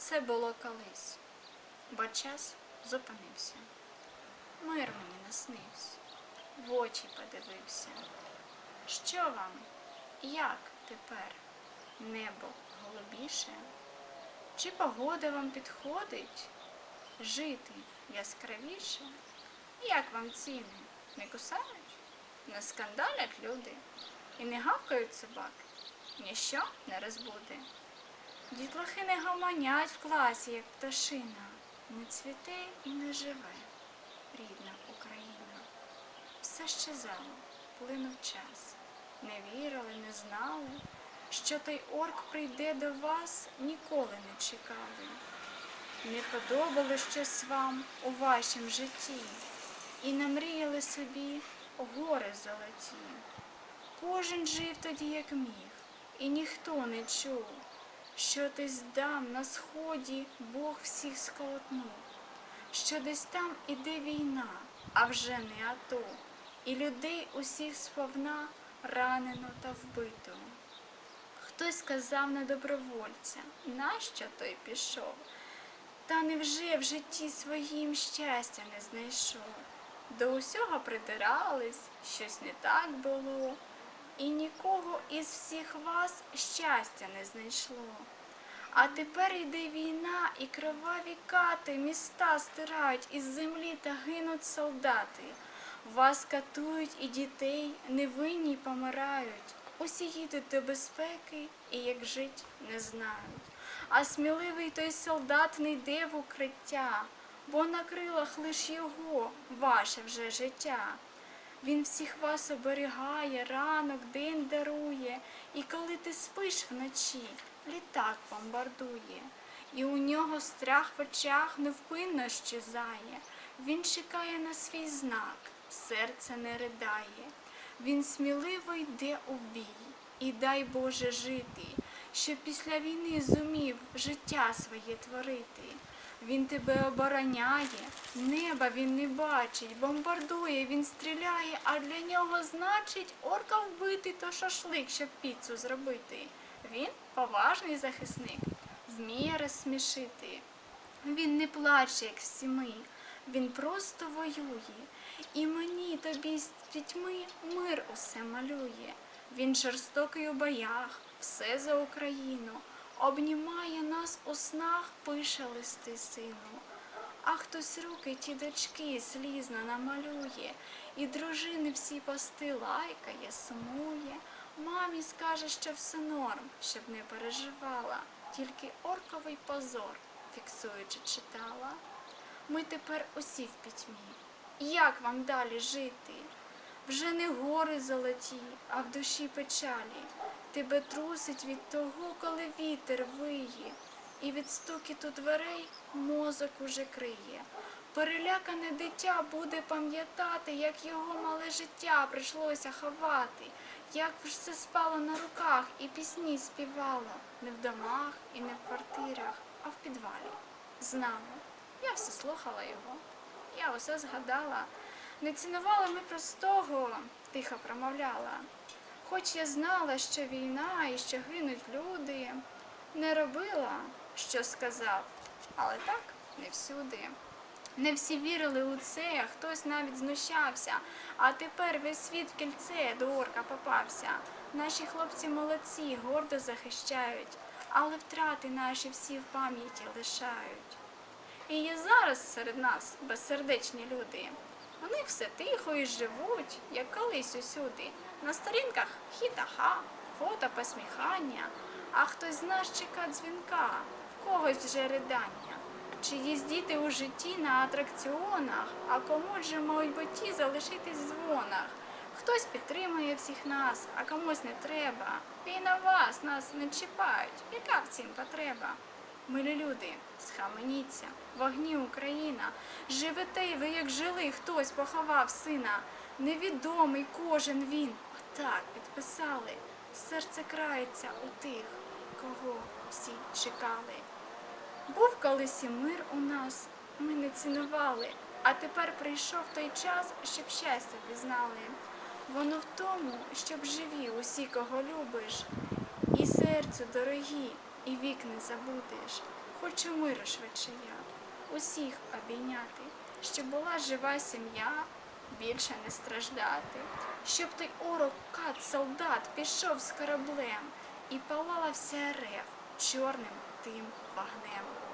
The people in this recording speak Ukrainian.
Це було колись, бо час зупинився. Мир мені наснився, в очі подивився. Що вам, як тепер? Небо голубіше? Чи погода вам підходить? Жити яскравіше? Як вам ціни? Не кусають? Не скандалять люди? І не гавкають собаки? Ніщо не розбуде. Дітлахи не гомонять в класі, як пташина, не цвіте і не живе, рідна Україна. Все щезало, плинув час. Не вірили, не знали, що той орк прийде до вас, ніколи не чекали. Не подобало щось вам у вашім житті, і намріяли собі гори золоті. Кожен жив тоді, як міг, і ніхто не чув, що десь дам на сході Бог всіх сколотнув, що десь там іде війна, а вже не АТО, і людей усіх сповна ранено та вбито. Хтось сказав на добровольця, нащо той пішов? Та невже в житті своїм щастя не знайшов? До усього придирались, щось не так було, і нікого із всіх вас щастя не знайшло. А тепер йде війна, і кроваві кати міста стирають із землі та гинуть солдати. Вас катують і дітей, невинні помирають. Усі їдуть до безпеки і як жить не знають. А сміливий той солдат не йде в укриття, бо на крилах лиш його, ваше вже життя. Він всіх вас оберігає, ранок, день дарує, і коли ти спиш вночі, літак бомбардує, і у нього страх в очах невпинно щезає. Він чекає на свій знак, серце не ридає. Він сміливо йде у бій, і дай Боже жити, щоб після війни зумів життя своє творити. Він тебе обороняє, неба він не бачить, бомбардує, він стріляє, а для нього значить орка вбити то шашлик, щоб піцу зробити. Він поважний захисник, вміє розсмішити. Він не плаче, як всі ми, він просто воює. І мені тобі з дітьми мир усе малює. Він жорстокий у боях, все за Україну. Обнімає нас у снах, пише листи сину. А хтось руки ті дочки слізно намалює, і дружини всі пости лайкає, сумує. Мамі скаже, що все норм, щоб не переживала, тільки орковий позор, фіксуючи, читала. Ми тепер усі в пітьмі. Як вам далі жити? Вже не гори золоті, а в душі печалі. Тебе трусить від того, коли вітер виє, і від стукіту дверей мозок уже криє. Перелякане дитя буде пам'ятати, як його мале життя прийшлося ховати, як все спало на руках і пісні співало не в домах і не в квартирах, а в підвалі. Знала, я все слухала його, я усе згадала. Не цінували ми простого, тихо промовляла. Хоч я знала, що війна і що гинуть люди, не робила, що сказав, але так не всюди. Не всі вірили у це, хтось навіть знущався, а тепер весь світ в кільце до орка попався. Наші хлопці молодці, гордо захищають, але втрати наші всі в пам'яті лишають. І є зараз серед нас безсердечні люди. Них все тихо і живуть, як колись усюди. На сторінках хі-та-ха, фото посміхання, а хтось з нас чека дзвінка, в когось вже ридання. Чи їздіти у житті на атракціонах, а комусь же мають боті залишитись в дзвонах. Хтось підтримує всіх нас, а комусь не треба. Війна вас, нас не чіпають. Яка в цім потреба? Милі люди, схаменіться, в огні Україна. Живете ви, як жили, хтось поховав сина. Невідомий кожен він. Отак підписали. Серце крається у тих, кого всі чекали. Був колись і мир у нас, ми не цінували, а тепер прийшов той час, щоб щастя пізнали. Воно в тому, щоб живі усі, кого любиш, і серцю дорогі, і вік не забудеш. Хочу миру швидше я, усіх обійняти, щоб була жива сім'я, більше не страждати, щоб той орок кат солдат пішов з кораблем і палала вся рев чорним тим вогнем.